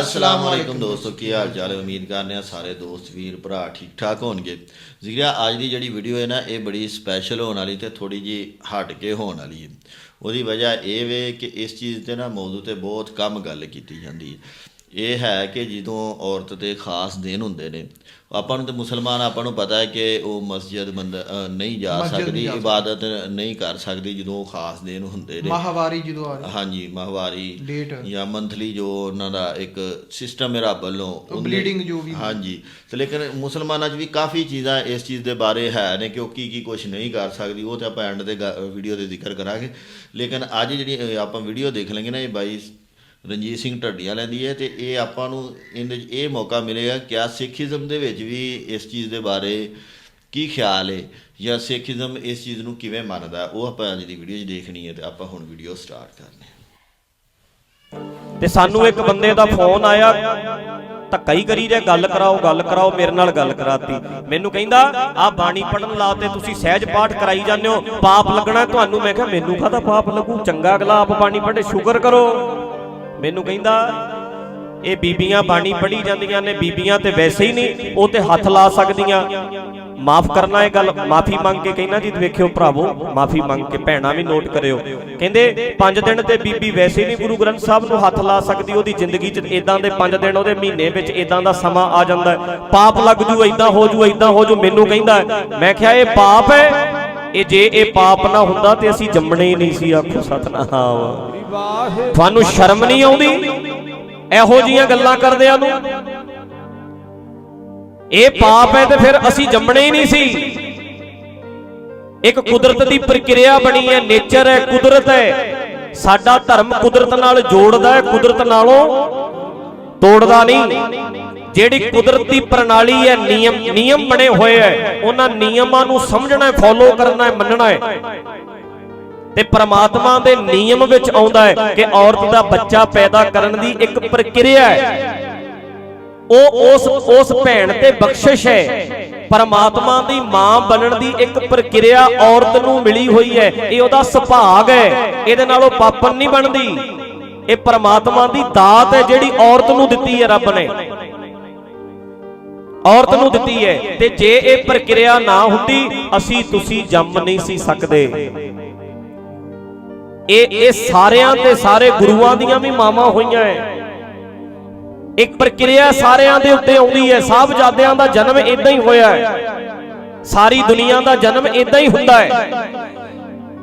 ਅਸਲਾਮ ਵਾਲੇਕੁਮ ਦੋਸਤੋ ਕੀ ਹਾਲ ਚਾਲ ਹੈ? ਉਮੀਦ ਕਰਨੇ ਆ ਸਾਰੇ ਦੋਸਤ ਵੀਰ ਭਰਾ ਠੀਕ ਠਾਕ ਹੋਣਗੇ। ਜ਼ਿਕਰਿਆ ਅੱਜ ਦੀ ਜਿਹੜੀ ਵੀਡੀਓ ਹੈ ਨਾ ਇਹ ਬੜੀ ਸਪੈਸ਼ਲ ਹੋਣ ਵਾਲੀ ਤੇ ਥੋੜੀ ਜੀ ਹਟ ਕੇ ਹੋਣ ਵਾਲੀ ਹੈ। ਉਹਦੀ ਵਜ੍ਹਾ ਇਹ ਵੇ ਕਿ ਇਸ ਚੀਜ਼ ਤੇ ਨਾ ਮੌਜੂ ਤੇ ਬਹੁਤ ਕਮ ਗੱਲ ਕੀਤੀ ਜਾਂਦੀ ਹੈ। ਇਹ ਹੈ ਕਿ ਜਦੋਂ ਔਰਤ ਦੇ ਖਾਸ ਦਿਨ ਹੁੰਦੇ ਨੇ ਆਪਾਂ ਨੂੰ ਤੇ ਮੁਸਲਮਾਨ ਆਪਾਂ ਨੂੰ ਪਤਾ ਹੈ ਕਿ ਉਹ ਮਸਜਿਦ ਨਹੀਂ ਜਾ ਸਕਦੀ। ਇਬਾਦਤ ਨਹੀਂ ਕਰ ਸਕਦੀ ਜਦੋਂ ਉਹ ਖਾਸ ਦਿਨ ਹੁੰਦੇ ਨੇ। ਮਾਹਵਾਰੀ ਜਦੋਂ ਆ ਰਹੀ ਹਾਂਜੀ ਮਾਹਵਾਰੀ ਡੇਟ ਜਾਂ ਮੰਥਲੀ ਜੋ ਉਹਨਾਂ ਦਾ ਇੱਕ ਸਿਸਟਮ ਹੈ ਰੱਬ ਵੱਲੋਂ bleeding ਜੋ ਵੀ ਹਾਂਜੀ ਤੇ ਲੇਕਿਨ ਮੁਸਲਮਾਨਾਂ 'ਚ ਵੀ ਕਾਫੀ ਚੀਜ਼ਾਂ ਇਸ ਚੀਜ਼ ਦੇ ਬਾਰੇ ਹੈ ਨੇ ਕਿ ਉਹ ਕੀ ਕੀ ਕੁਝ ਨਹੀਂ ਕਰ ਸਕਦੀ ਉਹ ਤੇ ਆਪਾਂ ਐਂਡ ਦੇ ਵੀਡੀਓ ਦੇ ਜ਼ਿਕਰ ਕਰਾਂਗੇ। ਲੇਕਿਨ ਅੱਜ ਜਿਹੜੀ ਆਪਾਂ ਵੀਡੀਓ ਦੇਖ ਲਾਂਗੇ ਨਾ ਇਹ ਬਾਈ ਰਣਜੀਤ ਸਿੰਘ ਢੱਡੀਆਂ ਲੈਂਦੀ ਹੈ ਤੇ ਇਹ ਆਪਾਂ ਨੂੰ ਇਹਦੇ ਇਹ ਮੌਕਾ ਮਿਲੇਗਾ ਕਿ ਸਿੱਖੀਜ਼ਮ ਦੇ ਵਿੱਚ ਵੀ ਇਸ ਚੀਜ਼ ਦੇ ਬਾਰੇ ਕੀ ਖਿਆਲ ਹੈ ਜਾਂ ਸਿੱਖੀਜ਼ਮ ਇਸ ਚੀਜ਼ ਨੂੰ ਕਿਵੇਂ ਮੰਨਦਾ, ਉਹ ਆਪਾਂ ਅੱਜ ਦੀ ਵੀਡੀਓ 'ਚ ਦੇਖਣੀ ਹੈ ਤੇ ਆਪਾਂ ਹੁਣ ਵੀਡੀਓ ਸਟਾਰਟ ਕਰਨੀ ਹੈ। ਤੇ ਸਾਨੂੰ ਇੱਕ ਬੰਦੇ ਦਾ ਫੋਨ ਆਇਆ ਧੱਕਾ ਹੀ ਕਰੀ ਜੇ ਗੱਲ ਕਰਾਓ ਗੱਲ ਕਰਾਓ, ਮੇਰੇ ਨਾਲ ਗੱਲ ਕਰਾਤੀ। ਮੈਨੂੰ ਕਹਿੰਦਾ ਆ ਬਾਣੀ ਪੜਨ ਲਾਤੇ ਤੁਸੀਂ ਸਹਿਜ ਪਾਠ ਕਰਾਈ ਜਾਂਦੇ ਹੋ, ਪਾਪ ਲੱਗਣਾ ਤੁਹਾਨੂੰ। ਮੈਂ ਕਿਹਾ, ਮੈਨੂੰ ਕਾਹਦਾ ਪਾਪ ਲੱਗੂ? ਚੰਗਾ ਅਗਲਾ ਆਪ ਬਾਣੀ ਪੜ੍ਹੇ, ਸ਼ੁਕਰ ਕਰੋ। ਮੈਨੂੰ ਕਹਿੰਦਾ, ਇਹ ਬੀਬੀਆਂ ਬਾਣੀ ਪੜ੍ਹੀ ਜਾਂਦੀਆਂ ਨੇ, ਬੀਬੀਆਂ ਤੇ ਵੈਸੇ ਹੀ ਨਹੀਂ, ਉਹ ਤੇ ਹੱਥ ਲਾ ਸਕਦੀਆਂ। ਮਾਫ ਕਰਨਾ ਇਹ ਗੱਲ, ਮਾਫੀ ਮੰਗ ਕੇ ਕਹਿੰਦਾ, ਜੀ ਵੇਖਿਓ ਭਰਾਵੋ, ਮਾਫੀ ਮੰਗ ਕੇ ਭੈਣਾ ਵੀ ਨੋਟ ਕਰਿਓ। ਕਹਿੰਦੇ, ਪੰਜ ਦਿਨ ਤੇ ਬੀਬੀ ਵੈਸੇ ਹੀ ਨਹੀਂ ਗੁਰੂ ਗ੍ਰੰਥ ਸਾਹਿਬ ਨੂੰ ਹੱਥ ਲਾ ਸਕਦੀ, ਉਹਦੀ ਜ਼ਿੰਦਗੀ 'ਚ ਇਦਾਂ ਦੇ ਪੰਜ ਦਿਨ, ਉਹਦੇ ਮਹੀਨੇ ਵਿੱਚ ਇਦਾਂ ਦਾ ਸਮਾਂ ਆ ਜਾਂਦਾ ਪਾਪ ਲੱਗ ਜੂ ਇਦਾਂ ਹੋ ਜੂ ਇਦਾਂ ਹੋ ਜੂ। ਮੈਨੂੰ ਕਹਿੰਦਾ, ਮੈਂ ਕਿਹਾ, ਇਹ ਪਾਪ ਹੈ? ਇਹ ਜੇ ਇਹ ਪਾਪ ਨਾ ਹੁੰਦਾ ਤੇ ਅਸੀਂ ਜੰਮਣੇ ਹੀ ਨਹੀਂ ਸੀ, ਆਖੋ ਸਤਨਾਮ। ਤੁਹਾਨੂੰ ਸ਼ਰਮ ਨਹੀਂ ਆਉਂਦੀ? ਇਹੋ ਜੀਆਂ ਗੱਲਾਂ ਕਰਦਿਆਂ ਨੂੰ? ਇਹ ਪਾਪ ਹੈ ਤੇ ਫਿਰ ਅਸੀਂ ਜੰਮਣੇ ਹੀ ਨਹੀਂ ਸੀ। ਇੱਕ ਕੁਦਰਤ ਦੀ ਪ੍ਰਕਿਰਿਆ ਬਣੀ ਹੈ, ਨੇਚਰ ਹੈ, ਕੁਦਰਤ ਹੈ। ਸਾਡਾ ਧਰਮ ਕੁਦਰਤ ਨਾਲ ਜੋੜਦਾ ਹੈ, ਕੁਦਰਤ ਨਾਲੋਂ ਤੋੜਦਾ ਨਹੀਂ। ਜਿਹੜੀ ਕੁਦਰਤੀ ਪ੍ਰਣਾਲੀ ਹੈ ਨਿਯਮ ਨਿਯਮ ਬਣੇ ਹੋਏ ਹੈ। ਉਹਨਾਂ ਨਿਯਮਾਂ ਨੂੰ ਸਮਝਣਾ ਹੈ ਫੋਲੋ ਕਰਨਾ ਹੈ ਮੰਨਣਾ ਹੈ। ਤੇ ਪ੍ਰਮਾਤਮਾ ਦੇ ਨਿਯਮ ਵਿੱਚ ਆਉਂਦਾ ਹੈ ਕਿ ਔਰਤ ਦਾ ਬੱਚਾ ਪੈਦਾ ਕਰਨ ਦੀ ਇੱਕ ਪ੍ਰਕਿਰਿਆ ਹੈ। ਉਹ ਉਸ ਉਸ ਭੈਣ ਤੇ ਬਖਸ਼ਿਸ਼ ਹੈ। ਪਰਮਾਤਮਾ ਦੀ ਮਾਂ ਬਣਨ ਦੀ ਇੱਕ ਪ੍ਰਕਿਰਿਆ ਔਰਤ ਨੂੰ ਮਿਲੀ ਹੋਈ ਹੈ। ਇਹ ਉਹਦਾ ਸੁਭਾਗ ਹੈ। ਇਹਦੇ ਨਾਲ ਉਹ ਪਾਪਨ ਨਹੀਂ ਬਣਦੀ। ਇਹ ਪਰਮਾਤਮਾ ਦੀ ਦਾਤ ਹੈ ਜਿਹੜੀ ਔਰਤ ਨੂੰ ਦਿੱਤੀ ਹੈ ਰੱਬ ਨੇ। ਔਰਤ ਨੂੰ ਦਿੱਤੀ ਹੈ ਤੇ ਜੇ ਇਹ ਪ੍ਰਕਿਰਿਆ ਨਾ ਹੁੰਦੀ, ਅਸੀਂ ਤੁਸੀਂ ਜੰਮ ਨਹੀਂ ਸੀ ਸਕਦੇ। ਇਹ ਇਹ ਸਾਰਿਆਂ ਤੇ ਸਾਰੇ ਗੁਰੂਆਂ ਦੀਆਂ ਵੀ ਮਾਵਾਂ ਹੋਈਆਂ ਹੈ ਇੱਕ ਪ੍ਰਕਿਰਿਆ ਸਾਰਿਆਂ ਦੇ ਉੱਤੇ ਆਉਂਦੀ ਹੈ ਸਾਹਿਬਜ਼ਾਦਿਆਂ ਦਾ ਜਨਮ ਇਦਾਂ ਹੀ ਹੋਇਆ ਹੈ ਸਾਰੀ ਦੁਨੀਆ ਦਾ ਜਨਮ ਇਦਾਂ ਹੀ ਹੁੰਦਾ ਹੈ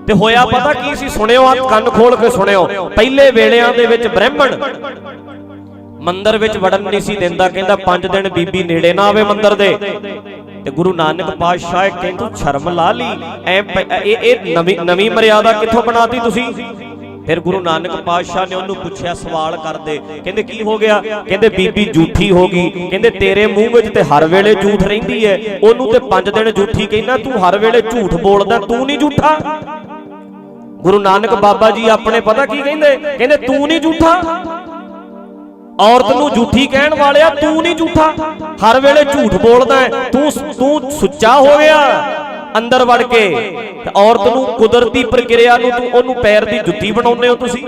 ਤੇ ਹੋਇਆ ਪਤਾ ਕੀ ਸੀ? ਸੁਣਿਓ ਆ ਕੰਨ ਖੋਲ ਕੇ ਸੁਣਿਓ। ਪਹਿਲੇ ਵੇਲਿਆਂ ਦੇ ਵਿੱਚ ਬ੍ਰਾਹਮਣ ਮੰਦਰ ਵਿੱਚ ਵੜਨ ਨਹੀਂ ਸੀ ਦਿੰਦਾ, ਕਹਿੰਦਾ ਪੰਜ ਦਿਨ ਬੀਬੀ ਨੇੜੇ ਨਾ ਆਵੇ ਮੰਦਰ ਦੇ। ਤੇ ਗੁਰੂ ਨਾਨਕ ਪਾਤਸ਼ਾਹ ਕਹਿੰਦਾ ਸ਼ਰਮ ਲਾ ਲਈ। ਇਹ ਇਹ ਨਵੀਂ ਨਵੀਂ ਮਰਿਆਦਾ ਕਿੱਥੋਂ ਬਣਾਤੀ ਤੁਸੀਂ? ਫਿਰ ਗੁਰੂ ਨਾਨਕ ਪਾਤਸ਼ਾਹ ਨੇ ਉਹਨੂੰ ਪੁੱਛਿਆ, ਸਵਾਲ ਕਰਦੇ ਕਹਿੰਦੇ, ਕੀ ਹੋ ਗਿਆ? ਕਹਿੰਦੇ, ਬੀਬੀ ਝੂਠੀ ਹੋ ਗਈ। ਕਹਿੰਦੇ, ਤੇਰੇ ਮੂੰਹ ਵਿੱਚ ਤੇ ਹਰ ਵੇਲੇ ਝੂਠ ਰਹਿੰਦੀ ਹੈ ਉਹਨੂੰ ਤੇ ਪੰਜ ਦਿਨ ਝੂਠੀ ਕਹਿੰਦਾ, ਤੂੰ ਹਰ ਵੇਲੇ ਝੂਠ ਬੋਲਦਾ, ਤੂੰ ਨਹੀਂ ਝੂਠਾ? ਗੁਰੂ ਨਾਨਕ ਬਾਬਾ ਜੀ ਆਪਣੇ ਪਤਾ ਕੀ ਕਹਿੰਦੇ? ਕਹਿੰਦੇ, ਤੂੰ ਨਹੀਂ ਝੂਠਾ? ਔਰਤ ਨੂੰ ਝੂਠੀ ਕਹਿਣ ਵਾਲਿਆ, ਤੂੰ ਨਹੀਂ ਝੂਠਾ। ਹਰ ਵੇਲੇ ਝੂਠ ਬੋਲਦਾ ਤੂੰ ਤੂੰ ਸੁੱਚਾ ਹੋ ਗਿਆ। ਅੰਦਰ ਵੜ ਕੇ। ਔਰਤ ਨੂੰ ਕੁਦਰਤੀ ਪ੍ਰਕਿਰਿਆ ਨੂੰ ਤੂੰ, ਉਹਨੂੰ ਪੈਰ ਦੀ ਜੁੱਤੀ ਬਣਾਉਂਦੇ ਹੋ ਤੁਸੀਂ।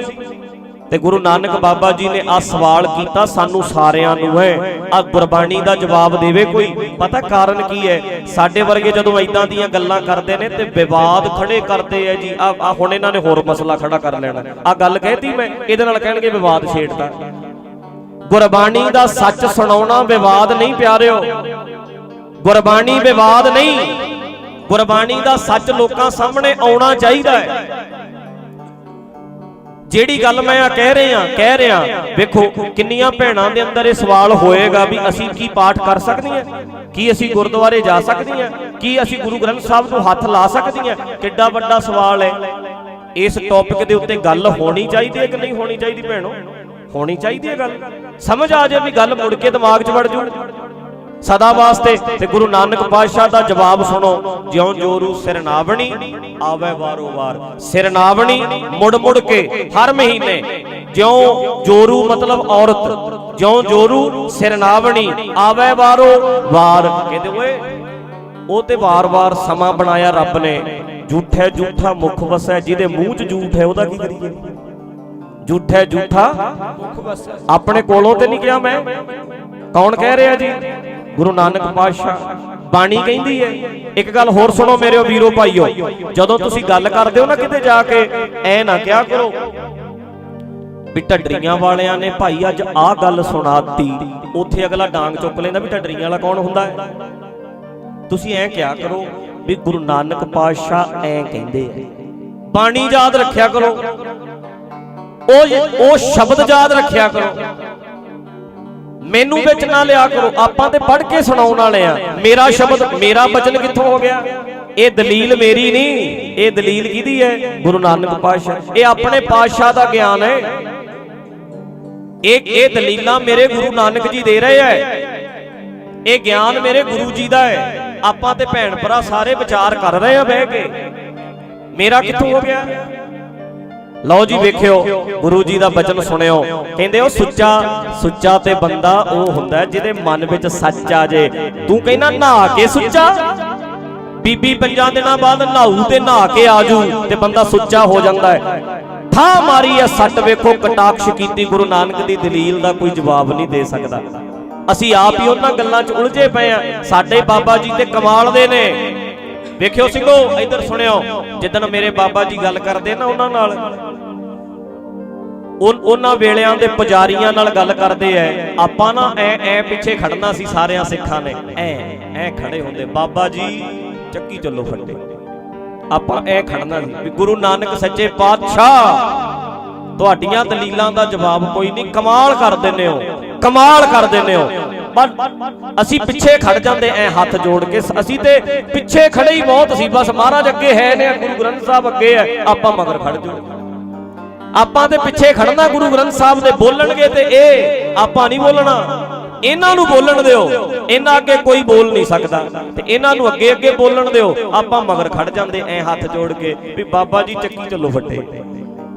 ਤੇ ਗੁਰੂ ਨਾਨਕ ਬਾਬਾ ਜੀ ਨੇ ਆ ਸਵਾਲ ਕੀਤਾ, ਸਾਨੂੰ ਸਾਰਿਆਂ ਨੂੰ ਹੈ। ਆ ਗੁਰਬਾਣੀ ਦਾ ਜਵਾਬ ਦੇਵੇ ਕੋਈ। ਪਤਾ ਕਾਰਨ ਕੀ ਹੈ? ਸਾਡੇ ਵਰਗੇ ਜਦੋਂ ਇਦਾਂ ਦੀਆਂ ਗੱਲਾਂ ਕਰਦੇ ਨੇ ਤੇ ਵਿਵਾਦ ਖੜੇ ਕਰਦੇ ਆ ਜੀ। ਆ ਆ ਹੁਣ ਇਹਨਾਂ ਨੇ ਹੋਰ ਮਸਲਾ ਖੜਾ ਕਰ ਲੈਣਾ। ਆ ਗੱਲ ਕਹਿਤੀ ਮੈਂ। ਇਹਦੇ ਨਾਲ ਕਹਿਣਗੇ ਵਿਵਾਦ ਛੇੜਦਾ ਗੁਰਬਾਣੀ ਦਾ ਸੱਚ ਸੁਣਾਉਣਾ ਵਿਵਾਦ ਨਹੀਂ ਪਿਆਰਿਓ। ਗੁਰਬਾਣੀ ਵਿਵਾਦ ਨਹੀਂ। ਗੁਰਬਾਣੀ ਦਾ ਸੱਚ ਲੋਕਾਂ ਸਾਹਮਣੇ ਆਉਣਾ ਚਾਹੀਦਾ ਹੈ। ਜਿਹੜੀ ਗੱਲ ਮੈਂ ਆ ਕਹਿ ਰਿਹਾ ਕਹਿ ਰਿਹਾ, ਵੇਖੋ, ਕਿੰਨੀਆਂ ਭੈਣਾਂ ਦੇ ਅੰਦਰ ਇਹ ਸਵਾਲ ਹੋਏਗਾ ਵੀ ਅਸੀਂ ਕੀ ਪਾਠ ਕਰ ਸਕਦੀਆਂ? ਕੀ ਅਸੀਂ ਗੁਰਦੁਆਰੇ ਜਾ ਸਕਦੀਆਂ? ਕੀ ਅਸੀਂ ਗੁਰੂ ਗ੍ਰੰਥ ਸਾਹਿਬ ਨੂੰ ਹੱਥ ਲਾ ਸਕਦੀਆਂ? ਕਿੱਡਾ ਵੱਡਾ ਸਵਾਲ ਹੈ। ਇਸ ਟੌਪਿਕ ਦੇ ਉੱਤੇ ਗੱਲ ਹੋਣੀ ਚਾਹੀਦੀ ਹੈ ਕਿ ਨਹੀਂ ਹੋਣੀ ਚਾਹੀਦੀ ਭੈਣੋ? ਹੋਣੀ ਚਾਹੀਦੀ ਹੈ ਗੱਲ? ਸਮਝ ਆ ਜਾਏ ਵੀ ਗੱਲ ਮੁੜ ਕੇ ਦਿਮਾਗ 'ਚ ਵੜ ਜੂ। ਸਦਾ ਵਾਸਤੇ ਤੇ ਗੁਰੂ ਨਾਨਕ ਪਾਤਸ਼ਾਹ ਦਾ ਜਵਾਬ ਸੁਣੋ, ਜਿਉਂ ਜੋਰੂ ਸਿਰਨਾਵਣੀ ਆਵੇ ਵਾਰੋ ਵਾਰ। ਸਿਰਨਾਵਣੀ ਮੁੜ ਮੁੜ ਕੇ ਹਰ ਮਹੀਨੇ, ਜਿਉਂ ਜੋਰੂ ਮਤਲਬ ਔਰਤ, ਜਿਉਂ ਜੋਰੂ ਸਿਰਨਾਵਣੀ ਆਵੇ ਵਾਰੋ ਵਾਰ। ਕਹਿੰਦੇ ਓਏ, ਉਹ ਤੇ ਵਾਰ-ਵਾਰ ਸਮਾਂ ਬਣਾਇਆ ਰੱਬ ਨੇ। ਝੂਠੇ ਝੂਠਾ ਮੁਖ ਵਸੈ, ਜਿਹਦੇ ਮੂੰਹ 'ਚ ਝੂਠ ਹੈ, ਉਹਦਾ ਕੀ ਕਰੀਏ? ਝੂਠੇ ਝੂਠਾ। ਆਪਣੇ ਕੋਲੋਂ ਤੇ ਨਹੀਂ ਕਿਹਾ ਮੈਂ। ਕੌਣ ਕਹਿ ਰਿਹਾ ਜੀ? ਗੁਰੂ ਨਾਨਕ ਪਾਤਸ਼ਾਹ, ਬਾਣੀ ਕਹਿੰਦੀ ਹੈ, ਇੱਕ ਗੱਲ ਹੋਰ ਸੁਣੋ ਮੇਰੇ ਵੀਰੋ ਭਾਈਓ, ਜਦੋਂ ਤੁਸੀਂ ਗੱਲ ਕਰਦੇ ਹੋ ਨਾ ਕਿਤੇ ਜਾ ਕੇ, ਐ ਨਾ ਕਿਹਾ ਕਰੋ ਵੀ ਢੱਡਰੀਆਂ ਵਾਲਿਆਂ ਨੇ ਭਾਈ ਅੱਜ ਆਹ ਗੱਲ ਸੁਣਾਤੀ ਉੱਥੇ ਅਗਲਾ ਡਾਂਗ ਚੁੱਕ ਲੈਂਦਾ ਵੀ ਢੱਡਰੀਆਂ ਵਾਲਾ ਕੌਣ ਹੁੰਦਾ ਹੈ? ਤੁਸੀਂ ਐਂ ਕਿਹਾ ਕਰੋ ਵੀ ਗੁਰੂ ਨਾਨਕ ਪਾਤਸ਼ਾਹ ਐਂ ਕਹਿੰਦੇ ਬਾਣੀ ਯਾਦ ਰੱਖਿਆ ਕਰੋ। ਉਹ ਉਹ ਸ਼ਬਦ ਯਾਦ ਰੱਖਿਆ ਕਰੋ। ਮੈਨੂੰ ਵਿੱਚ ਨਾ ਲਿਆ ਕਰੋ। ਆਪਾਂ ਤੇ ਪੜ੍ਹ ਕੇ ਸੁਣਾਉਣ ਵਾਲੇ ਆ। ਮੇਰਾ ਸ਼ਬਦ, ਮੇਰਾ ਬਚਨ ਕਿੱਥੋਂ ਹੋ ਗਿਆ? ਇਹ ਦਲੀਲ ਮੇਰੀ ਨਹੀਂ। ਇਹ ਦਲੀਲ ਕਿਹਦੀ ਹੈ? ਗੁਰੂ ਨਾਨਕ ਪਾਤਸ਼ਾਹ। ਇਹ ਆਪਣੇ ਪਾਤਸ਼ਾਹ ਦਾ ਗਿਆਨ ਹੈ। ਇਹ ਇਹ ਦਲੀਲਾਂ ਮੇਰੇ ਗੁਰੂ ਨਾਨਕ ਜੀ ਦੇ ਰਹੇ ਐ ਇਹ ਗਿਆਨ ਮੇਰੇ ਗੁਰੂ ਜੀ ਦਾ ਹੈ। ਆਪਾਂ ਤੇ ਭੈਣ ਭਰਾ ਸਾਰੇ ਵਿਚਾਰ ਕਰ ਰਹੇ ਆ ਬਹਿ ਕੇ। ਮੇਰਾ ਕਿੱਥੋਂ ਹੋ ਗਿਆ? ਲਓ ਜੀ ਵੇਖਿਓ, ਗੁਰੂ ਜੀ ਦਾ ਬਚਨ ਸੁਣਿਓ। ਕਹਿੰਦੇ ਉਹ ਸੁੱਚਾ ਸੁੱਚਾ ਤੇ ਬੰਦਾ ਉਹ ਹੁੰਦਾ ਜਿਹਦੇ ਮਨ ਵਿੱਚ ਸੱਚ ਆ ਜੇ। ਤੂੰ ਕਹਿੰਦਾ ਨਹਾ ਕੇ ਸੁੱਚਾ? ਬੀਬੀ ਪੰਜਾਂ ਦਿਨਾਂ ਬਾਅਦ ਨਹਾਊ ਤੇ ਨਹਾ ਕੇ ਆਜੂ ਤੇ ਬੰਦਾ ਸੁੱਚਾ ਹੋ ਜਾਂਦਾ ਹੈ। ਥਾ ਮਾਰੀ ਐ ਸੱਟ, ਵੇਖੋ ਕਟਾਕਸ਼ ਕੀਤੀ ਗੁਰੂ ਨਾਨਕ ਦੀ ਦਲੀਲ ਦਾ ਕੋਈ ਜਵਾਬ ਨਹੀਂ ਦੇ ਸਕਦਾ। ਅਸੀਂ ਆਪ ਹੀ ਉਹਨਾਂ ਗੱਲਾਂ 'ਚ ਉਲਝੇ ਪਏ ਆ। ਸਾਡੇ ਬਾਬਾ ਜੀ ਤੇ ਕਮਾਲ ਦੇ ਨੇ। ਵੇਖਿਓ ਸਿੰਘੋ, ਇੱਧਰ ਸੁਣਿਓ, ਜਿੱਦਣ ਮੇਰੇ ਬਾਬਾ ਜੀ ਗੱਲ ਕਰਦੇ ਨਾ ਉਹਨਾਂ ਨਾਲ ਉਹਨਾਂ ਵੇਲਿਆਂ ਦੇ ਪੁਜਾਰੀਆਂ ਨਾਲ ਗੱਲ ਕਰਦੇ ਐ, ਆਪਾਂ ਨਾ ਐ ਐ ਪਿੱਛੇ ਖੜਨਾ ਸੀ ਸਾਰਿਆਂ ਸਿੱਖਾਂ ਨੇ, ਐ ਐ ਖੜੇ ਹੁੰਦੇ, ਬਾਬਾ ਜੀ ਚੱਕੀ ਚੱਲੋ ਫੱਟੇ। ਆਪਾਂ ਐ ਖੜਨਾ ਸੀ ਵੀ ਗੁਰੂ ਨਾਨਕ ਸੱਚੇ ਪਾਤਸ਼ਾਹ, ਤੁਹਾਡੀਆਂ ਦਲੀਲਾਂ ਦਾ ਜਵਾਬ ਕੋਈ ਨਹੀਂ, ਕਮਾਲ ਕਰ ਦਿੰਦੇ ਹੋ, ਕਮਾਲ ਕਰ ਦਿੰਦੇ ਹੋ। ਪਰ ਅਸੀਂ ਪਿੱਛੇ ਖੜ ਜਾਂਦੇ ਐ ਹੱਥ ਜੋੜ ਕੇ। ਅਸੀਂ ਤੇ ਪਿੱਛੇ ਖੜੇ ਹੀ ਬਹੁਤ ਸੀ। ਬਸ ਮਹਾਰਾਜ ਅੱਗੇ ਹੈ ਨੇ, ਗੁਰੂ ਗ੍ਰੰਥ ਸਾਹਿਬ ਅੱਗੇ ਹੈ। ਆਪਾਂ ਮਗਰ ਖੜ ਜਾਓ। ਆਪਾਂ ਤੇ ਪਿੱਛੇ ਖੜਨਾ ਗੁਰੂ ਗ੍ਰੰਥ ਸਾਹਿਬ ਦੇ ਬੋਲਣਗੇ ਤੇ ਇਹ ਆਪਾਂ ਨਹੀਂ ਬੋਲਣਾ। ਇਹਨਾਂ ਨੂੰ ਬੋਲਣ ਦਿਓ। ਇਹਨਾਂ ਅੱਗੇ ਕੋਈ ਬੋਲ ਨਹੀਂ ਸਕਦਾ। ਤੇ ਇਹਨਾਂ ਨੂੰ ਅੱਗੇ ਅੱਗੇ ਬੋਲਣ ਦਿਓ। ਆਪਾਂ ਮਗਰ ਖੜ ਜਾਂਦੇ ਐ ਹੱਥ ਜੋੜ ਕੇ। ਵੀ ਬਾਬਾ ਜੀ, ਚੱਕੀ ਚੱਲੋ ਫੱਟੇ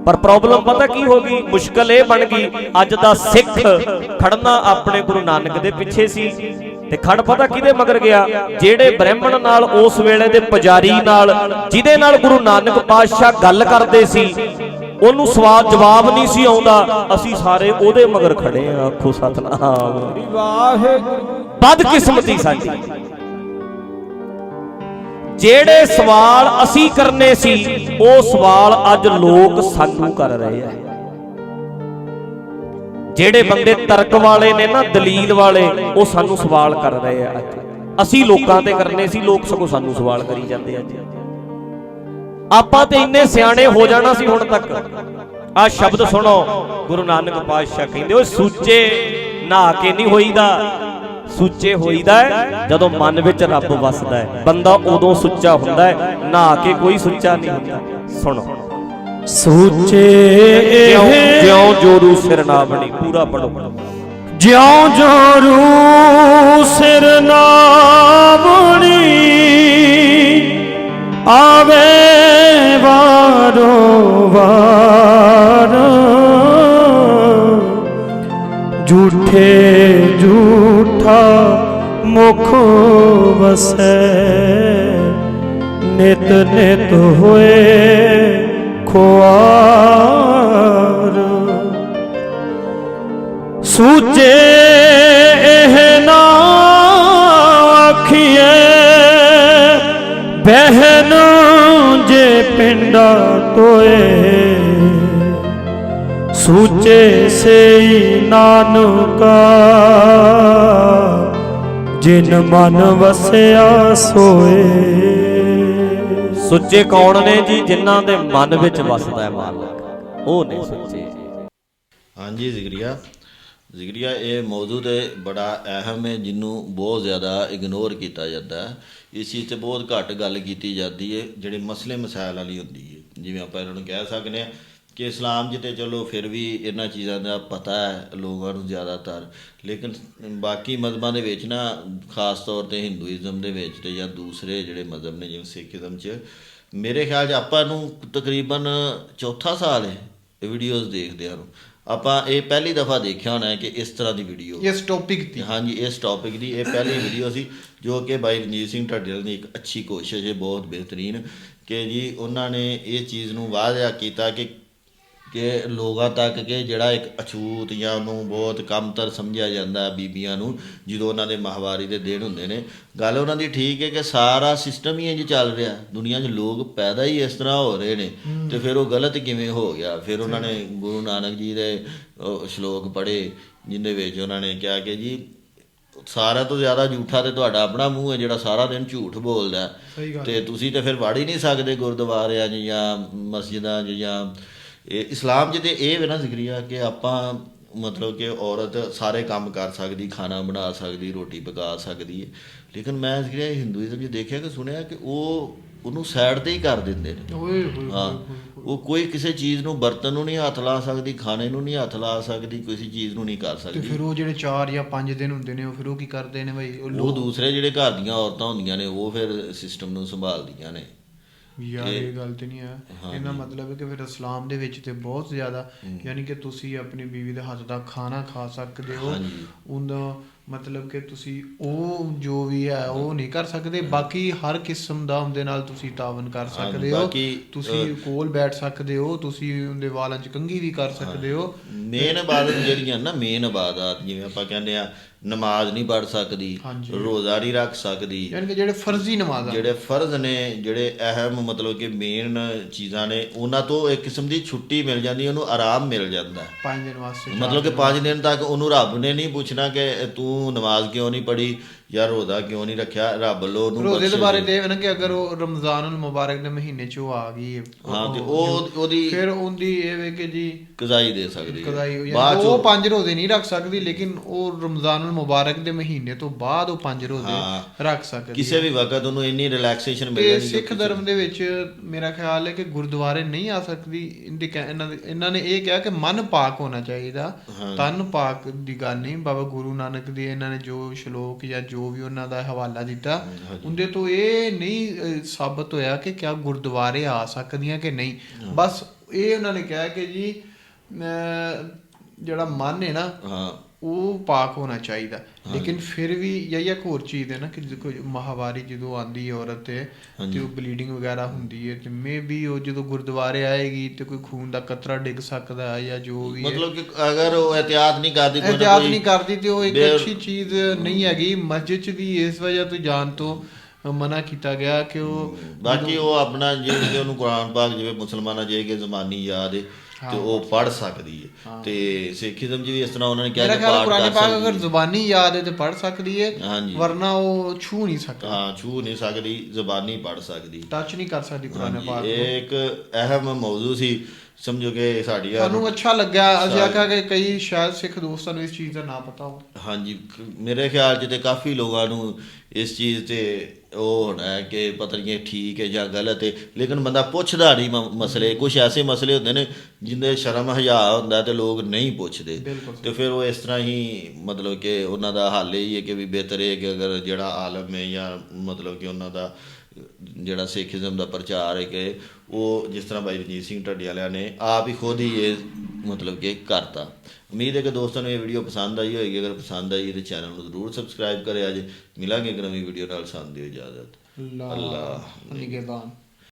ਪਰ ਪ੍ਰੋਬਲਮ ਪਤਾ ਕੀ ਹੋ ਗਈ? ਮੁਸ਼ਕਲ ਇਹ ਬਣ ਗਈ ਅੱਜ ਦਾ ਸਿੱਖ ਖੜਨਾ ਆਪਣੇ ਗੁਰੂ ਨਾਨਕ ਦੇ ਪਿੱਛੇ ਸੀ। ਤੇ ਖੜ ਪਤਾ ਕਿਹਦੇ ਮਗਰ ਗਿਆ? ਜਿਹੜੇ ਬ੍ਰਾਹਮਣ ਨਾਲ ਉਸ ਵੇਲੇ ਦੇ ਪੁਜਾਰੀ ਨਾਲ ਜਿਹਦੇ ਨਾਲ ਗੁਰੂ ਨਾਨਕ ਪਾਤਸ਼ਾਹ ਗੱਲ ਕਰਦੇ ਸੀ ਉਹਨੂੰ ਸਵਾਲ ਜਵਾਬ ਨਹੀਂ ਸੀ ਆਉਂਦਾ। ਅਸੀਂ ਸਾਰੇ ਉਹਦੇ ਮਗਰ ਖੜੇ ਆ ਆਖੋ ਸਤਨਾਮ। ਵਾਹਿਗੁਰੂ। ਬਦ ਕਿਸਮਤੀ ਸਾਡੀ। ਜਿਹੜੇ ਸਵਾਲ ਅਸੀਂ ਕਰਨੇ ਸੀ, ਉਹ ਸਵਾਲ ਅੱਜ ਲੋਕ ਸਾਨੂੰ ਕਰ ਰਹੇ ਆ। ਜਿਹੜੇ ਬੰਦੇ ਤਰਕ ਵਾਲੇ ਨੇ ਨਾ, ਦਲੀਲ ਵਾਲੇ, ਉਹ ਸਾਨੂੰ ਸਵਾਲ ਕਰ ਰਹੇ ਆ ਅੱਜ। ਅਸੀਂ ਲੋਕਾਂ ਤੇ ਕਰਨੇ ਸੀ, ਲੋਕ ਸਗੋਂ ਸਾਨੂੰ ਸਵਾਲ ਕਰੀ ਜਾਂਦੇ ਅੱਜ। ਆਪਾਂ ਤੇ ਇੰਨੇ ਸਿਆਣੇ ਹੋ ਜਾਣਾ ਸੀ ਹੁਣ ਤੱਕ। ਆ ਸ਼ਬਦ ਸੁਣੋ, ਗੁਰੂ ਨਾਨਕ ਪਾਤਸ਼ਾਹ ਕਹਿੰਦੇ ਉਹ ਸੂਚੇ ਨਹਾ ਕੇ ਨਹੀਂ ਹੋਈਦਾ। ਸੁੱਚੇ ਹੋਈਦਾ ਹੈ ਜਦੋਂ ਮਨ ਵਿੱਚ ਰੱਬ ਵਸਦਾ ਹੈ। ਬੰਦਾ ਉਦੋਂ ਸੁੱਚਾ ਹੁੰਦਾ ਹੈ ਨਹਾ ਕੇ ਕੋਈ ਸੁੱਚਾ ਨਹੀਂ ਹੁੰਦਾ। ਸੁਣੋ। ਸੂਚੇ ਜਿਉਂ ਜੋਰੂ ਸਿਰ ਨਾ ਬਣੀ ਪੂਰਾ ਪੜੋ। ਜਿਉਂ ਜੋਰੂ ਸਿਰ ਨਾਮਣੀ ਆਵੇ ਵਾਰੋ ਵਾਰ। ਝੂਠੇ ਝੂਠਾ ਮੁਖ ਵਸੈ। ਨਿਤ ਨਿਤ ਹੋਏ ਖੁਆਰ। ਸੂਚੇ ਇਹ ਨਾ ਆਖੀਏ ਬਹਿਨ ਜੇ ਪਿੰਡਾ ਤੋਏ ਸੂਚੇ ਸਈ ਨਾਨਕਾ ਜਿਨ ਮਨ ਵਸਿਆ ਸੋਏ। ਸੁੱਚੇ ਕੌਣ ਨੇ ਜੀ ਜਿਨ੍ਹਾਂ ਦੇ ਮਨ ਵਿੱਚ ਵਸਦਾ ਹੈ ਮਾਲਕ? ਉਹ ਨੇ ਸੁੱਚੇ। ਹਾਂਜੀ ਜ਼ਿਕਰੀਆ ਜ਼ਿਕਰੀਆ ਇਹ ਮੌਜੂ ਤੇ ਬੜਾ ਅਹਿਮ ਹੈ ਜਿਹਨੂੰ ਬਹੁਤ ਜ਼ਿਆਦਾ ਇਗਨੋਰ ਕੀਤਾ ਜਾਂਦਾ ਹੈ। ਇਸ ਚੀਜ਼ ਤੇ ਬਹੁਤ ਘੱਟ ਗੱਲ ਕੀਤੀ ਜਾਂਦੀ ਹੈ ਜਿਹੜੇ ਮਸਲੇ ਮਸਾਇਲ ਵਾਲੀ ਹੁੰਦੀ ਹੈ। ਜਿਵੇਂ ਆਪਾਂ ਇਹਨਾਂ ਨੂੰ ਕਹਿ ਸਕਦੇ ਹਾਂ ਕਿ ਇਸਲਾਮ ਜਿੱਤੇ ਚਲੋ ਫਿਰ ਵੀ ਇਹਨਾਂ ਚੀਜ਼ਾਂ ਦਾ ਪਤਾ ਹੈ ਲੋਕਾਂ ਨੂੰ ਜ਼ਿਆਦਾਤਰ। ਲੇਕਿਨ ਬਾਕੀ ਮਜ਼ਹਬਾਂ ਦੇ ਵਿੱਚ ਨਾ ਖਾਸ ਤੌਰ ਤੇ ਹਿੰਦੂਇਜ਼ਮ ਦੇ ਵਿੱਚ ਤੇ ਜਾਂ ਦੂਸਰੇ ਜਿਹੜੇ ਮਜ਼ਹਬ ਨੇ ਜਿਵੇਂ ਸਿੱਖੀਜ਼ਮ 'ਚ ਮੇਰੇ ਖਿਆਲ 'ਚ ਆਪਾਂ ਨੂੰ ਤਕਰੀਬਨ ਚੌਥਾ ਸਾਲ ਹੈ ਇਹ ਵੀਡੀਓਜ਼ ਦੇਖਦਿਆਂ ਨੂੰ। ਆਪਾਂ ਇਹ ਪਹਿਲੀ ਦਫਾ ਦੇਖਿਆ ਹੋਣਾ ਹੈ ਕਿ ਇਸ ਤਰ੍ਹਾਂ ਦੀ ਵੀਡੀਓ ਇਸ ਟੌਪਿਕ ਦੀ। ਹਾਂਜੀ ਇਸ ਟੌਪਿਕ ਦੀ ਇਹ ਪਹਿਲੀ ਵੀਡੀਓ ਸੀ ਜੋ ਕਿ ਬਾਈ ਰਣਜੀਤ ਸਿੰਘ ਢੱਡੇਲ ਦੀ ਇੱਕ ਅੱਛੀ ਕੋਸ਼ਿਸ਼ ਹੈ ਬਹੁਤ ਬਿਹਤਰੀਨ ਕਿ ਜੀ ਉਹਨਾਂ ਨੇ ਇਹ ਚੀਜ਼ ਨੂੰ ਵਾਅਦਾ ਕੀਤਾ ਕਿ ਕਿ ਲੋਕਾਂ ਤੱਕ ਕਿ ਜਿਹੜਾ ਇੱਕ ਅਛੂਤ ਜਾਂ ਉਹਨੂੰ ਬਹੁਤ ਕਮਤਰ ਸਮਝਿਆ ਜਾਂਦਾ ਬੀਬੀਆਂ ਨੂੰ ਜਦੋਂ ਉਹਨਾਂ ਦੇ ਮਾਹਵਾਰੀ ਦੇ ਦਿਨ ਹੁੰਦੇ ਨੇ। ਗੱਲ ਉਹਨਾਂ ਦੀ ਠੀਕ ਹੈ ਕਿ ਸਾਰਾ ਸਿਸਟਮ ਹੀ ਇੰਜ ਚੱਲ ਰਿਹਾ ਦੁਨੀਆ 'ਚ ਲੋਕ ਪੈਦਾ ਹੀ ਇਸ ਤਰ੍ਹਾਂ ਹੋ ਰਹੇ ਨੇ। ਤੇ ਫਿਰ ਉਹ ਗਲਤ ਕਿਵੇਂ ਹੋ ਗਿਆ? ਫਿਰ ਉਹਨਾਂ ਨੇ ਗੁਰੂ ਨਾਨਕ ਜੀ ਦੇ ਸ਼ਲੋਕ ਪੜ੍ਹੇ ਜਿੰਦੇ ਵਿੱਚ ਉਹਨਾਂ ਨੇ ਕਿਹਾ ਕਿ ਜੀ ਸਾਰਾ ਤੋਂ ਜ਼ਿਆਦਾ ਝੂਠਾ ਤੇ ਤੁਹਾਡਾ ਆਪਣਾ ਮੂੰਹ ਹੈ ਜਿਹੜਾ ਸਾਰਾ ਦਿਨ ਝੂਠ ਬੋਲਦਾ ਤੇ ਤੁਸੀਂ ਤੇ ਫਿਰ ਵੜ ਹੀ ਨਹੀਂ ਸਕਦੇ ਗੁਰਦੁਆਰਿਆਂ 'ਚ ਜਾਂ ਮਸਜਿਦਾਂ 'ਚ ਜਾਂ ਇਹ ਇਸਲਾਮ ਤੇ ਇਹ ਵੀ ਨਾ ਜ਼ਿਕਰੀਆ ਕਿ ਆਪਾਂ ਮਤਲਬ ਕਿ ਔਰਤ ਸਾਰੇ ਕੰਮ ਕਰ ਸਕਦੀ ਖਾਣਾ ਬਣਾ ਸਕਦੀ ਰੋਟੀ ਪਕਾ ਸਕਦੀ ਹੈ। ਲੇਕਿਨ ਮੈਂ ਜ਼ਿਕਰੀਆ ਹਿੰਦੂਇਜ਼ਮ 'ਚ ਦੇਖਿਆ ਕਿ ਸੁਣਿਆ ਕਿ ਉਹ ਉਹਨੂੰ ਸਾਈਡ ਤੇ ਹੀ ਕਰ ਦਿੰਦੇ ਨੇ। ਓਏ ਹੋਏ ਹਾਂ ਉਹ ਕੋਈ ਕਿਸੇ ਚੀਜ਼ ਨੂੰ ਬਰਤਨ ਨੂੰ ਨਹੀਂ ਹੱਥ ਲਾ ਸਕਦੀ ਖਾਣੇ ਨੂੰ ਨਹੀਂ ਹੱਥ ਲਾ ਸਕਦੀ ਕਿਸੇ ਚੀਜ਼ ਨੂੰ ਨਹੀਂ ਕਰ ਤੇ ਸਕਦੀ। ਫਿਰ ਉਹ ਜਿਹੜੇ 4 ਜਾਂ 5 ਦਿਨ ਹੁੰਦੇ ਨੇ ਉਹ ਫਿਰ ਉਹ ਕੀ ਕਰਦੇ ਨੇ ਬਈ? ਉਹ ਉਹ ਦੂਸਰੇ ਜਿਹੜੇ ਘਰ ਦੀਆਂ ਔਰਤਾਂ ਹੁੰਦੀਆਂ ਨੇ ਉਹ ਫਿਰ ਸਿਸਟਮ ਨੂੰ ਸੰਭਾਲਦੀਆਂ ਨੇ। ਯਾਰ ਇਹ ਗੱਲ ਤੇ ਨਹੀਂ ਹੈ। ਇਹਦਾ ਮਤਲਬ ਹੈ ਕਿ ਫਿਰ ਇਸਲਾਮ ਦੇ ਵਿੱਚ ਤੇ ਬਹੁਤ ਜ਼ਿਆਦਾ ਯਾਨੀ ਕਿ ਤੁਸੀਂ ਆਪਣੀ ਬੀਵੀ ਦੇ ਹੱਥ ਦਾ ਖਾਣਾ ਖਾ ਸਕਦੇ ਹੋ। ਉਹਦਾ ਮਤਲਬ ਕਿ ਤੁਸੀਂ ਉਹ ਜੋ ਵੀ ਹੈ ਉਹ ਨਹੀਂ ਕਰ ਸਕਦੇ। ਬਾਕੀ ਹਰ ਕਿਸਮ ਦਾ ਉਹਦੇ ਨਾਲ ਤੁਸੀਂ ਤਾਵਨ ਕਰ ਸਕਦੇ ਹੋ। ਤੁਸੀਂ ਕੋਲ ਬੈਠ ਸਕਦੇ ਹੋ ਤੁਸੀਂ ਉਹਦੇ ਵਾਲਾਂ 'ਚ ਕੰਘੀ ਵੀ ਕਰ ਸਕਦੇ ਹੋ। ਮੇਨ ਇਬਾਦਤ ਜਿਹੜੀਆਂ ਨਾ ਮੇਨ ਇਬਾਦਤ ਜਿਵੇਂ ਆਪਾਂ ਕਹਿੰਦੇ ਆ ਨਮਾਜ਼ ਨਹੀਂ ਪੜ ਸਕਦੀ। ਰੋਜ਼ਾ ਨਹੀਂ ਰੱਖ ਸਕਦੀ ਯਾਨੀ ਕਿ ਜਿਹੜੇ ਫਰਜ਼ੀ ਨਮਾਜ਼ਾਂ ਜਿਹੜੇ ਫਰਜ਼ ਨੇ ਜਿਹੜੇ ਅਹਿਮ ਮਤਲਬ ਕਿ ਮੇਨ ਚੀਜ਼ਾਂ ਨੇ ਉਹਨਾਂ ਤੋਂ ਇੱਕ ਕਿਸਮ ਦੀ ਛੁੱਟੀ ਮਿਲ ਜਾਂਦੀ ਉਹਨੂੰ ਆਰਾਮ ਮਿਲ ਜਾਂਦਾ। ਪੰਜ ਦਿਨ ਵਾਸਤੇ ਮਤਲਬ ਕਿ 5 ਦਿਨ ਤੱਕ ਉਹਨੂੰ ਰੱਬ ਨੇ ਨਹੀਂ ਪੁੱਛਣਾ ਕਿ ਤੂੰ ਨਮਾਜ਼ ਕਿਉਂ ਨਹੀਂ ਪੜ੍ਹੀ ਜਾਂ ਰੋਜ਼ਾ ਕਿਉਂ ਨਹੀਂ ਰੱਖਿਆ ਰੱਬ ਲੋ ਉਹਨੂੰ ਰੋਜ਼ੇ ਦੇ ਬਾਰੇ ਦੇ। ਤੇ ਇਹ ਨਾ ਕਿ ਅਗਰ ਉਹ ਰਮਜ਼ਾਨ ਉਲ ਮੁਬਾਰਕ ਦੇ ਮਹੀਨੇ 'ਚ ਉਹ ਆ ਗਈ ਹੈ, ਤੇ ਉਹ ਉਹਦੀ ਫਿਰ ਉਹਦੀ ਇਹ ਵੇ ਕਿ ਜੀ ਕਜ਼ਾਈ ਦੇ ਸਕਦੀ ਹੈ। ਬਾਅਦ ਉਹ ਪੰਜ ਰੋਜ਼ੇ ਨਹੀਂ ਰੱਖ ਸਕਦੀ ਲੇਕਿਨ ਉਹ ਰਮਜ਼ਾਨ ਉਲ ਮੁਬਾਰਕ ਦੇ ਮਹੀਨੇ ਤੋਂ ਬਾਅਦ ਉਹ ਪੰਜ। ਰੋਜ਼ੇ ਰੱਖ ਸਕਦੀ ਕਿਸੇ ਵੀ ਵਕਤ ਉਹਨੂੰ ਇੰਨੀ ਰਿਲੈਕਸੇਸ਼ਨ ਮਿਲ ਜਾਂਦੀ ਸਿੱਖ ਧਰਮ ਦੇ ਵਿੱਚ ਮੇਰਾ ਖਿਆਲ ਹੈ ਕਿ ਗੁਰਦੁਆਰੇ ਨਹੀਂ ਆ ਸਕਦੀ ਇਹਨਾਂ ਨੇ ਇਹ ਕਿਹਾ ਕਿ ਮਨ ਪਾਕ ਹੋਣਾ ਚਾਹੀਦਾ ਤਨ ਪਾਕ ਦੀ ਗੱਲ ਨਹੀਂ ਬਾਬਾ ਗੁਰੂ ਨਾਨਕ ਦੇ ਇਹਨਾਂ ਨੇ ਜੋ ਸ਼ਲੋਕ ਜਾਂ ਜੋ ਵੀ ਉਹਨਾਂ ਦਾ ਹਵਾਲਾ ਦਿੱਤਾ ਉਹਦੇ ਤੋਂ ਇਹ ਨਹੀਂ ਸਾਬਤ ਹੋਇਆ ਕਿ ਕਿਆ ਗੁਰਦੁਆਰੇ ਆ ਸਕਦੀਆਂ ਕਿ ਨਹੀਂ। ਬਸ ਇਹ ਉਹਨਾਂ ਨੇ ਕਿਹਾ ਕਿ ਜੀ ਜਿਹੜਾ ਮਨ ਹੈ ਨਾ ਹਾਂ। ਉਹ ਪਾਕ ਹੋਣਾ ਚਾਹੀਦਾ। ਲੇਕਿਨ ਫਿਰ ਵੀ ਯਹੀ ਇੱਕ ਹੋਰ ਚੀਜ਼ ਹੈ ਨਾ ਕਿ ਕੋਈ ਮਹਾਵਾਰੀ ਜਦੋਂ ਆਂਦੀ ਹੈ ਔਰਤ ਤੇ ਤੇ ਉਹ ਬਲੀਡਿੰਗ ਵਗੈਰਾ ਹੁੰਦੀ ਹੈ ਤੇ ਮੇ ਵੀ ਉਹ ਜਦੋਂ ਗੁਰਦੁਆਰੇ ਆਏਗੀ ਤੇ ਕੋਈ ਖੂਨ ਦਾ ਕਤਰਾ ਡਿੱਗ ਸਕਦਾ ਹੈ ਜਾਂ ਜੋ ਵੀ ਮਤਲਬ ਕਿ ਅਗਰ ਉਹ ਇhtiyat ਨਹੀਂ ਕਰਦੀ ਕੋਈ ਕੋਈ ਨਹੀਂ ਕਰਦੀ ਤੇ ਉਹ ਇੱਕ ਅੱਛੀ ਚੀਜ਼ ਨਹੀਂ ਹੈਗੀ। ਮਸਜਿਦ 'ਚ ਵੀ ਇਸ ਵਜ੍ਹਾ ਤੋਂ ਜਾਣ ਤੋਂ ਮਨਾ ਕੀਤਾ ਗਿਆ ਕਿ ਉਹ ਬਾਕੀ ਉਹ ਆਪਣਾ ਕਿ ਉਹਨੂੰ ਕੁਰਾਨ ਪਾਕ ਜਿਵੇਂ ਮੁਸਲਮਾਨਾਂ ਜੇ ਕਿ ਜ਼ਮਾਨੀ ਯਾਦ ਹੈ ਤੇ ਉਹ ਪੜ ਸਕਦੀ ਹੈ। ਤੇ ਸਿੱਖੀਜ਼ਮ ਜੀ ਵੀ ਇਸ ਤਰ੍ਹਾਂ ਉਹਨਾਂ ਨੇ ਕਿਹਾ ਕਿ ਪਾਠ ਕਰ ਪਾਕ ਅਗਰ ਜ਼ੁਬਾਨੀ ਯਾਦ ਹੈ ਤੇ ਪੜ ਸਕਦੀ ਹੈ ਵਰਨਾ ਉਹ ਛੂ ਨਹੀਂ ਸਕਦੀ। ਹਾਂ ਛੂ ਨਹੀਂ ਸਕਦੀ ਜ਼ਬਾਨੀ ਪੜ ਸਕਦੀ। ਟੱਚ ਨਹੀਂ ਕਰ ਸਕਦੀ ਕੁਰਾਨ ਪਾਕ ਇਹ ਇੱਕ ਅਹਿਮ ਮੌਜੂ ਸੀ। ਸਮਝੋ ਕਿ ਸਾਡੀ ਸਾਨੂੰ ਅੱਛਾ ਲੱਗਾ ਅਸੀਂ ਆਖਿਆ ਕਿ ਕਈ ਸ਼ਾਇਦ ਸਿੱਖ ਦੋਸਤਾਂ ਨੂੰ ਇਸ ਚੀਜ਼ ਦਾ ਨਾ ਪਤਾ ਹੋ ਹਾਂਜੀ ਮੇਰੇ ਖਿਆਲ 'ਚ ਤੇ ਕਾਫੀ ਲੋਕਾਂ ਨੂੰ ਇਸ ਚੀਜ਼ ਤੇ ਉਹ ਹੋਣਾ ਹੈ ਕਿ ਪਤਾ ਨਹੀਂ ਇਹ ਠੀਕ ਹੈ ਜਾਂ ਗਲਤ ਹੈ ਲੇਕਿਨ ਬੰਦਾ ਪੁੱਛਦਾ ਨਹੀਂ ਮ- ਮਸਲੇ ਕੁਝ ਐਸੇ ਮਸਲੇ ਹੁੰਦੇ ਨੇ ਜਿੰਦੇ ਸ਼ਰਮ ਹਯਾ ਹੁੰਦਾ ਤੇ ਲੋਕ ਨਹੀਂ ਪੁੱਛਦੇ। ਤੇ ਫਿਰ ਉਹ ਇਸ ਤਰ੍ਹਾਂ ਹੀ ਮਤਲਬ ਕਿ ਉਹਨਾਂ ਦਾ ਹੱਲ ਇਹ ਹੀ ਹੈ ਕਿ ਵੀ ਬਿਹਤਰ ਹੈ ਕਿ ਅਗਰ ਜਿਹੜਾ ਆਲਮ ਹੈ ਜਾਂ ਮਤਲਬ ਕਿ ਉਹਨਾਂ ਦਾ ਜਿਹੜਾ ਸਿੱਖੀਜ਼ਮ ਦਾ ਪ੍ਰਚਾਰ ਹੈ ਕਿ ਉਹ ਜਿਸ ਤਰ੍ਹਾਂ ਬਾਈ ਰਣਜੀਤ ਸਿੰਘ ਢੱਡੀ ਵਾਲਿਆਂ ਨੇ ਆਪ ਹੀ ਖੁਦ ਹੀ ਇਹ ਮਤਲਬ ਕਿ ਕਰਤਾ। ਉਮੀਦ ਹੈ ਕਿ ਦੋਸਤਾਂ ਨੂੰ ਇਹ ਵੀਡੀਓ ਪਸੰਦ ਆਈ ਹੋਏਗੀ। ਅਗਰ ਪਸੰਦ ਆਈ ਤਾਂ ਚੈਨਲ ਨੂੰ ਜ਼ਰੂਰ ਸਬਸਕ੍ਰਾਈਬ ਕਰਿਆ ਜੇ ਮਿਲਾਂਗੇ ਇੱਕ ਨਵੀਂ ਵੀਡੀਓ ਨਾਲ। ਸਾਨੂੰ ਦਿਓ ਇਜਾਜ਼ਤ। ਅੱਲਾਹ। ਨਿਗਹਿਬਾਨ